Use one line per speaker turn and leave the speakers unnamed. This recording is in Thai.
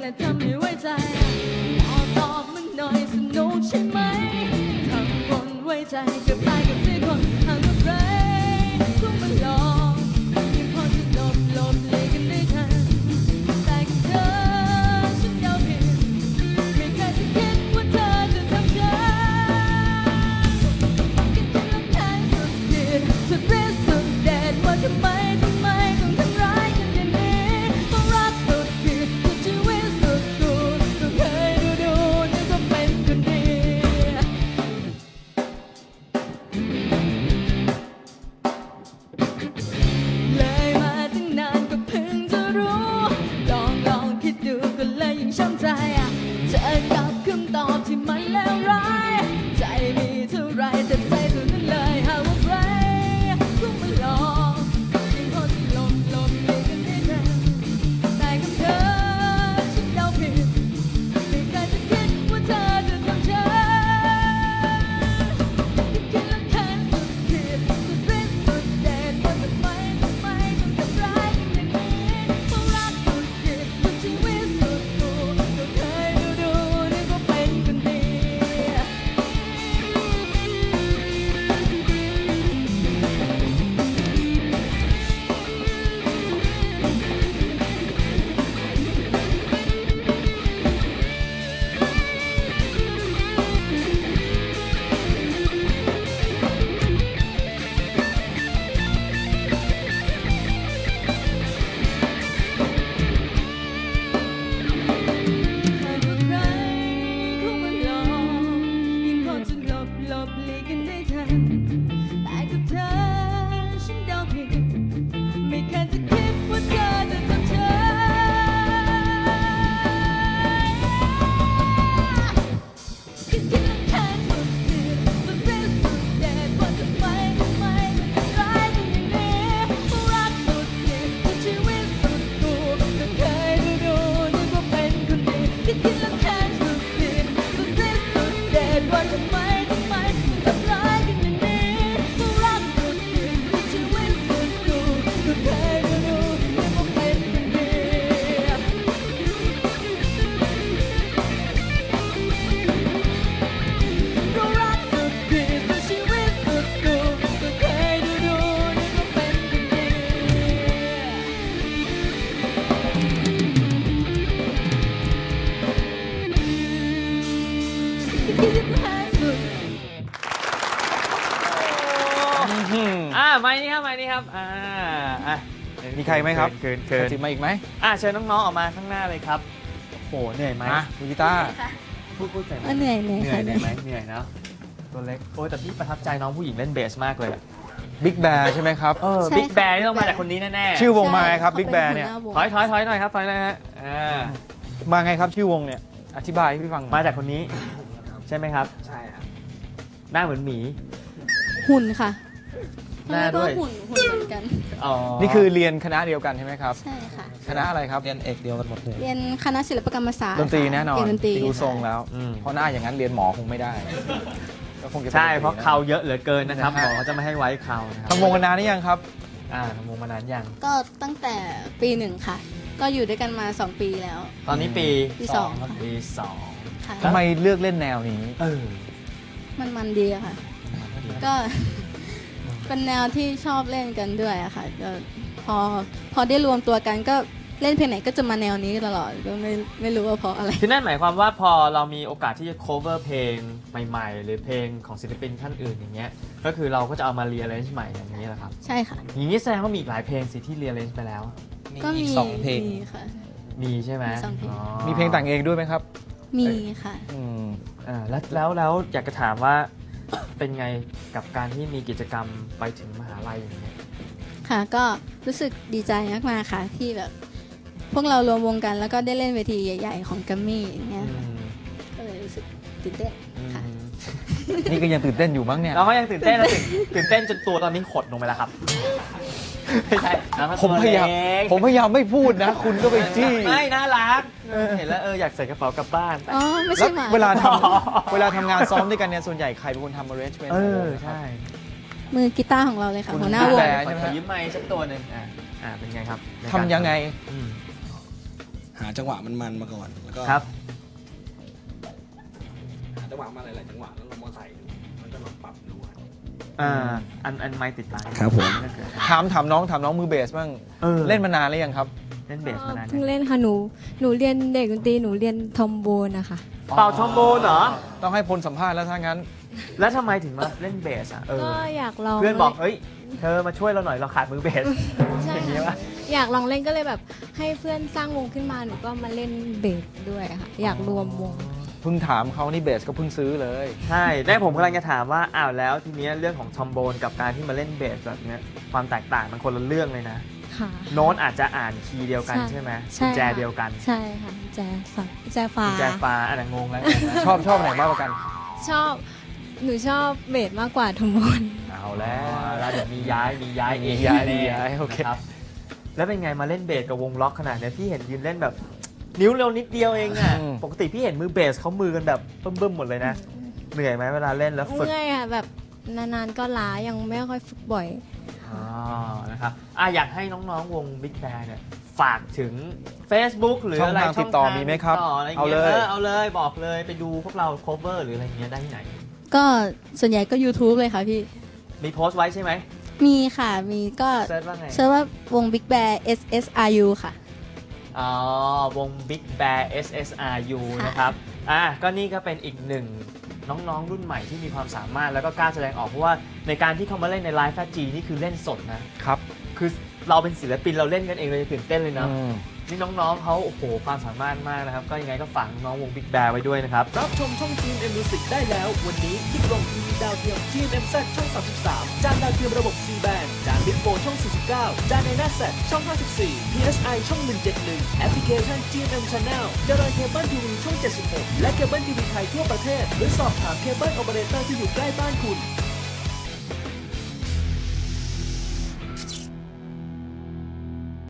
และทำให้ไว้ใจขอตอบมันหน่อยสนุกใช่ไหมทำคนไว้ใจเกับไป
อ่าไม้นี้ครับไม้นี้ครับ อ่าอะ
มีใครไหมครับ
เกินเกิน
จิบมาอีกไหม
อะเชิญน้องๆออกมาข้างหน้าเลยครับโหเหนื่อยไหม
มาคุณกีตาร์
พูดพูดใจไหม
เหนื่อยเหนื่อย
เหนื่อ
ค่ะ
ยเหนื่อยไหมเหนื่อยเนอะตัวเล็กโอ้ยแต่พี่ประทับใจน้องผู้หญิงเล่นเบสมากเลยอะ
บิ๊กแบร์ใช่ไหมครับ
เออบิ๊กแบร์นี่ต้องมาจากคนนี้แน่ๆ
ชื่อวงมาไงครับบิ๊กแบร์เนี่ย
ถอยถอยถอยหน่อยครับถอยหน่อยฮะอ่า
มาไงครับชื่อวงเนี่ยอธิบายให้พี่ฟังหน่อย
มาจากคนนี้ ใช่ไหมครับ
ใช่ครับ
หน้าเหมือนหมี
หุ่นค่ะ
หน้าด้วย
แล้วก็หุ่นหุ่นเหมือนกัน
อ๋อ
นี่คือเรียนคณะเดียวกันใช่ไหมครับ
ใช่ค่ะ
คณะอะไรครับ
เรียนเอกเดียวกันหมดเลย
เรียนคณะศิลปกรรมศาสตร์
ดนตรีแน่นอน
เรียนดนตรี
ดูทรงแล้ว
อืม
เพราะหน้าอย่างนั้นเรียนหมอคงไม่ได้ก็คงจะป็น
ใช่
ดนต
เพราะ
น
เขาเยอะเหลือเกินนะครับ
นะ
ห
ฮะ
มอเขาจะไม่ให้ไว้เขานะครั
ทำวงกันนานหรือยังครับ
อ่าทำวงมานานยัง
ก็ตั้งแต่ปีหนึ่งค่ะ ก็อยู่ด้วยกันมา 2 ปีแล้ว
ตอนนี้ปี
ปีสอง
ครับ
ค่ะ
ปีสอง
ค่ะ
ทำไมเลือกเล่นแนวนี้
เออ
มันมันดีอะค่ะ ก็ เป็นแนวที่ชอบเล่นกันด้วยอะค่ะก็พอพอได้รวมตัวกันก็เล่นเพลงไหนก็จะมาแนวนี้ตลอดก็ไม่ไม่รู้ว่าเพราะอะไร
คือนั่นหมายความว่าพอเรามีโอกาสที่จะ cover เพลงใหม่ๆ หรือเพลงของศิลปินท่านอื่นอย่างเงี้ย ก็คือเราก็จะเอามา rearrange ใหม่อย่างนี้แหละครับ
ใช่ค่ะ
อย่างนี้แสดงว่ามีอีกหลายเพลงสิที่ rearrange ไปแล้ว
ก็
อี
มี
กสองเพลง
มีค่ะ
มีใช่ไหม
มีสองเพลง
อ๋อ
มีเพลงแต่งเองด้วยไหมครับ
มีค่ะ
อืม
อ่าแล้วแล้วแล้วอยากจะถามว่า เป็นไงกับการที่มีกิจกรรมไปถึงมหาลัยอย่างเงี้ย
ค่ะ ก็รู้สึกดีใจมากๆค่ะที่แบบ พวกเรารวมวงกันแล้วก็ได้เล่นเวทีใหญ่ ๆ ของกัมมี่อย่างเงี้ย
อื
ค่ะ
ม
ก็เลยรู้สึกตื่นเต้น
อืม
ค่ะ
นี่ก็ยังตื่นเต้นอยู่บ้างเนี่ย
เราก็ยังตื่นเต้นนะตื่นตื่นเต้นจนตัวตอนนี้หดลงไปแล้วครับไม่ใช่น้องก็
ผมพยายาม
ตัวเล็ก
ผมพยายามไม่พูดนะ คุณก็ไปจี้
ไม่น่ารักเห็นแล้วเอออยากใส่กระเป๋ากลับบ้าน
อ๋อ ไม่
แล้
ใช่
ว
หมา
เวลาท
อ๋อำ
เวลาทำงานซ้อมด้วยกันเนี่ยส่วนใหญ่ใครเป็นคนทำ arrangement
เอ
ของว
อง
นะครับ
ใช่
มือกีตาร์ของเราเลยค่ะ
คุณ
หัวหน้าวง
แบ
ขอขอยืมไม้สักตัวหนึ่งอ่าอ่าเป็นไงครับในการ
ทำยังไง
อืม
หาจังหวะมันๆมาก่อน แล้วก็
ครับ
หาจังหวะมาหลายๆจังหวะแล้วลองมา ใส่ดูแล้วก็ลองปรับดูครับ
อ่าอันอันไม้ติดปาก
ครับผม
ถ้าเกิด
ถามถามน้องถามน้องมือเบสบ้าง
เออ
เล่นมานานหรือยังครับ
เล่นเบสมานาน
เพิ่ง
ยัง
เล่นค่ะหนู หนูเรียนเด็กดนตรีหนูเรียนทอมโบนนะคะ
เป่าทอมโบนเหรอ
ต้องให้พลสัมภาษณ์แล้วถ้างั้น
แล้วทำไมถึงมาเล่นเบสอะเออ
ก็อยากลอง
เพื่อนบอกเฮ้ยเธอมาช่วยเราหน่อยเราขาดมือเบส
ใช่
อย่างนี้
ค่ะ
ปะ
อยากลองเล่นก็เลยแบบ ให้เพื่อนสร้างวงขึ้นมาหนูก็มาเล่นเบสด้วยค่ะ อยากรวมวง
เพิ่งถามเขานี่เบสก็เพิ่งซื้อเลย
ใช่ได้ผมกำลังจะถามว่าอ้าวแล้วทีเนี้ยเรื่องของทอมโบนกับการที่มาเล่นเบสแบบเนี้ยความแตกต่างมันคนละเรื่องเลยนะ
ค่ะ
โน้ตอาจจะอ่านคีย์เดียวกัน
ใช่
ใช่ไหม
ใช่
กุญแจ
ค่ะ
เดียวกัน
ใช่ค่ะแจฟ้าแจฟ้า
กุญแจฟ้าอันนั้นงงแล้วงงแล้ว
ชอบชอบไหนมากกว่ากัน
ชอบ หนูชอบเบสมากกว่าทอมโบน
เอาแล้ว
แล้วเดี๋ยวมีย้ายมีย้ายเอง
มีย้าย
แน่
มีย้ายโอเค
นะครับแล้วเป็นไงมาเล่นเบสกับวงล็อกขนาดเนี้ยพี่เห็นยืนเล่นแบบ นิ้วเร็วนิดเดียวเองอะ
อืม
ปกติพี่เห็นมือเบสเขามือกันแบบบึ้มๆหมดเลยนะ เหนื่อยไหมเวลาเล่นแล้วฝึก
เมื่อยค่ะแบบนานๆก็ล้ายังไม่ค่อยฝึกบ่อย
อ๋อนะครับอะอยากให้น้องๆวง Big Bang เนี่ยฝากถึง Facebook หรือ
ช่อง
อะไร
ทางติดต่อมีไหมครับ
ติดต่ออะไร
เอา
เงี้ย
เลย
เออเอาเลยบอกเลยไปดูพวกเรา cover หรืออะไรเงี้ยได้ที่ไหน
ก็ส่วนใหญ่ก็ YouTube เลยค่ะพี่
มีโพสต์ไว้ใช่ไหม
มีค่ะ มีก็
เซิร์ชว่าไง
เชื่อว่าวง Big Bear SSRU ค่ะ
อ๋อวง Big Bear SSRU
ค่ะ
นะครับอะก็นี่ก็เป็นอีกหนึ่งน้องๆ รุ่นใหม่ที่มีความสามารถแล้วก็กล้าแสดงออกเพราะว่าในการที่เขามาเล่นในไลฟ์แฟจีนี่คือเล่นสดนะ
ครับ
คือเราเป็นศิลปินเราเล่นกันเองเลยตื่นเต้นเลยนะ
อืม
นี่น้องๆเขาโอ้โหความสามารถมากนะครับ ก็ยังไงก็ฝากน้องวง Big Bear ไว้ด้วยนะครับ
รับชมช่อง GMM Music ได้แล้ว วันนี้ที่กล่องทีวีดาวเทียม GMMZ ช่อง 33 จานดาวเทียมระบบ C band จานบิ๊กโฟช่อง 49 จานในหน้าแซช่อง 54 PSI ช่อง 171 แอปพลิเคชัน GMM Channel ดารางเคเบิลทีวีช่อง 76 และเคเบิลทีวีไทยทั่วประเทศ หรือสอบถามเคเบิลโอเปอเรเตอร์ที่อยู่ใกล้บ้านคุณ